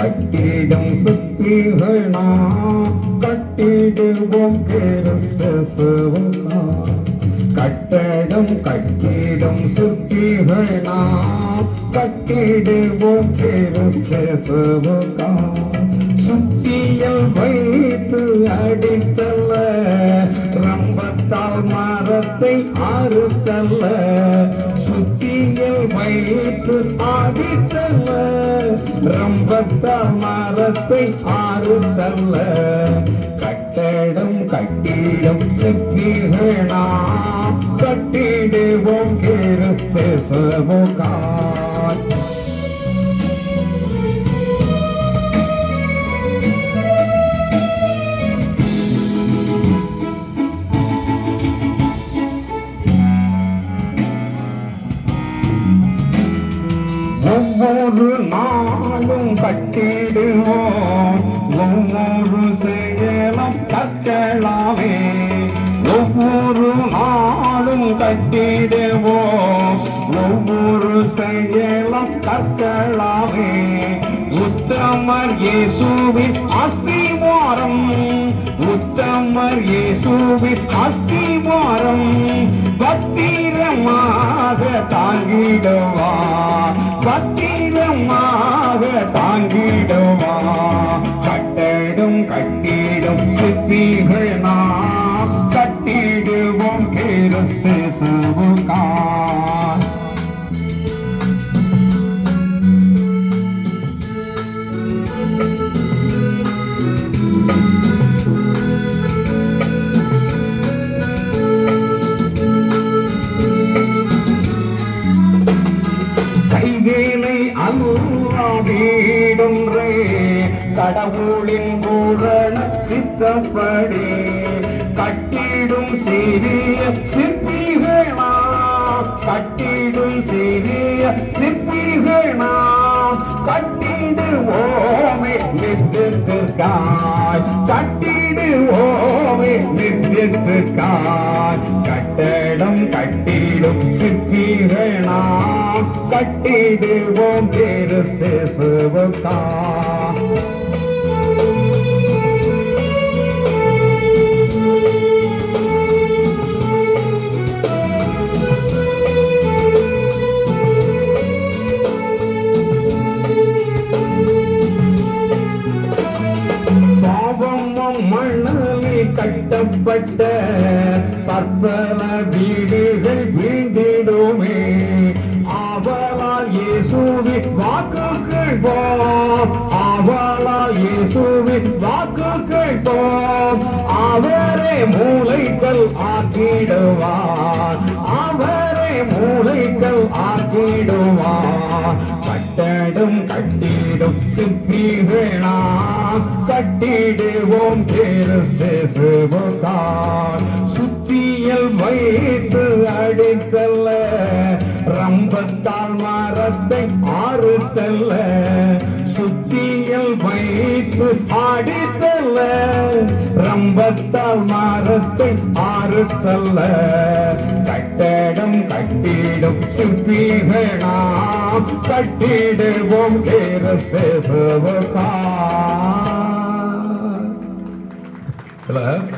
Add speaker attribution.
Speaker 1: கட்டிடம் சுத்திகள் கட்டிடுவோம் கிறிஸ்துவா கட்டடம் கட்டிடம் சுத்திகள் கட்டிடுவோம் கிறிஸ்துவா சுத்தியல் வைத்து அடித்தல்ல ரம்பத்தால் மரத்தை அறுத்தல்ல வைத்து அடித்தல்ல ரம்பத்தால் மரத்தை ஆறுத்தல்ல. கட்டடம் கட்டிடம் சுத்திகளா கட்டிடுவோம் கிருத்தேசமுகான் ஒவ்வொரு நாளும் கட்டிடுவோம். ஒவ்வொரு செயலும் கட்டலாமே ஒவ்வொரு நாளும் கட்டிடுவோம். ஒவ்வொரு செயலும் கட்டலாமே உத்தமர் இயேசுவின் அஸ்திவாரம். உத்தமர் இயேசுவின் அஸ்திவாரம். பத்திரமாக தாங்கிடுவார். கட்டிடுவோம் கிறிஸ்து சுவுகான் கைவேலை அல்லாதீடுன்றே கடவுளின் பூரண சித்தப்படி கட்டிடும் சிறிய சிற்பிகளா கட்டிடும் சிறிய சிற்பிகளா கட்டிடுவோமே நித்திற்காய் கட்டிடுவோமே நித்திற்காய் கட்டடம் கட்டிடும் சிற்பிகளா கட்டிடுவோம் பேரு சேசுவக்கா. மணலில் கட்டப்பட்ட பற்பல வீடுகள் வீண்டிடுமே. ஆவலால் இயேசுவி வாக்கு கேட்போம் ஆவலால் இயேசுவி வாக்கு கேட்போம் அவரே மூளைகள் ஆக்கிடுவார் அவரே மூளைகள் ஆக்கிடுவார் கட்டடும் கட்டிடும் சிப்பிகளா கட்டிடுவோம் கிறிஸ்துவுக்கான் சுத்தியல் வைத்து அடித்தல்ல ரம்பத்தால் மரத்தை ஆறுத்தல்ல. சுத்தியல் வைத்து அடித்தல்ல ரம்பத்தால் மரத்தை ஆறுத்தல்ல. கட்டடம் கட்டிடும் சிற்பிகளாம் கட்டிடுவோம் கிறிஸ்துவுக்கான்